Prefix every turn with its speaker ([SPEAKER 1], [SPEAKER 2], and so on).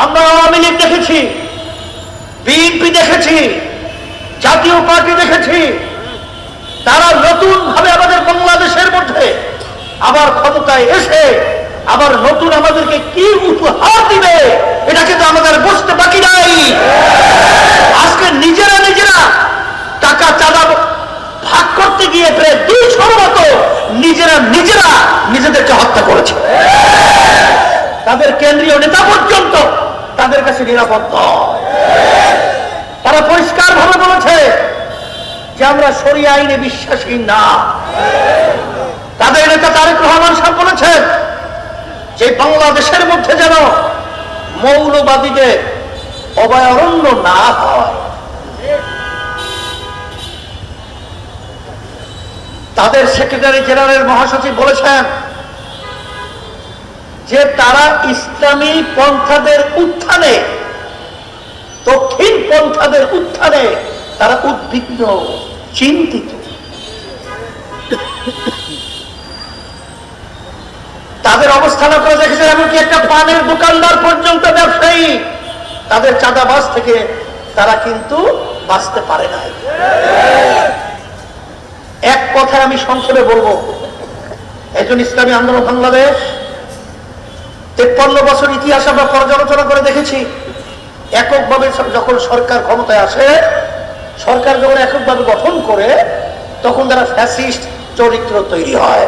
[SPEAKER 1] আমরা আওয়ামী লীগ দেখেছি, বিএনপি দেখেছি, জাতীয় পার্টি দেখেছি। তারা নতুন ভাবে আমাদের বাংলাদেশের মধ্যে আবার ক্ষমতায় এসে আবার নতুন আমাদেরকে কি উপহার দিবে এটা কিন্তু আমাদের বুঝতে বাকি নাই। আজকে নিজেরা নিজেরা টাকা চাঁদা ভাগ করতে গিয়ে প্রায় দুইশোর মতো নিজেরা নিজেরা নিজেদেরকে হত্যা করেছে। তাদের কেন্দ্রীয় নেতা পর্যন্ত তাদের কাছে নিরাপদ তারা পরিষ্কার ভাবে বলেছে যে আমরা সরিয়ে আইনে বিশ্বাসী না। তাদের নেতা তারেক রহমান সাহেব বলেছেন যে বাংলাদেশের মধ্যে যেন মৌলবাদীদের অভয়ারণ্য না হয়। তাদের সেক্রেটারি জেনারেল মহাসচিব বলেছেন যে তারা ইসলামী পন্থাদের উত্থানে, দক্ষিণ পন্থাদের উত্থানে তারা উদ্বিগ্ন, চিন্তিত। তাদের অবস্থান আপনারা দেখেছেন, এমনকি একটা পানের দোকানদার পর্যন্ত ব্যবসায়ী, তাদের চাঁদাবাস থেকে তারা কিন্তু বাঁচতে পারে না এক কথায় আমি সংক্ষেপে বলব, একজন ইসলামী আন্দোলন বাংলাদেশ তেপ্পান্ন বছর ইতিহাস আমরা পর্যালোচনা করে দেখেছি, এককভাবে যখন সরকার ক্ষমতায় আসে, সরকার যখন এককভাবে গঠন করে, তখন তারা ফ্যাসিস্ট চরিত্র তৈরি হয়।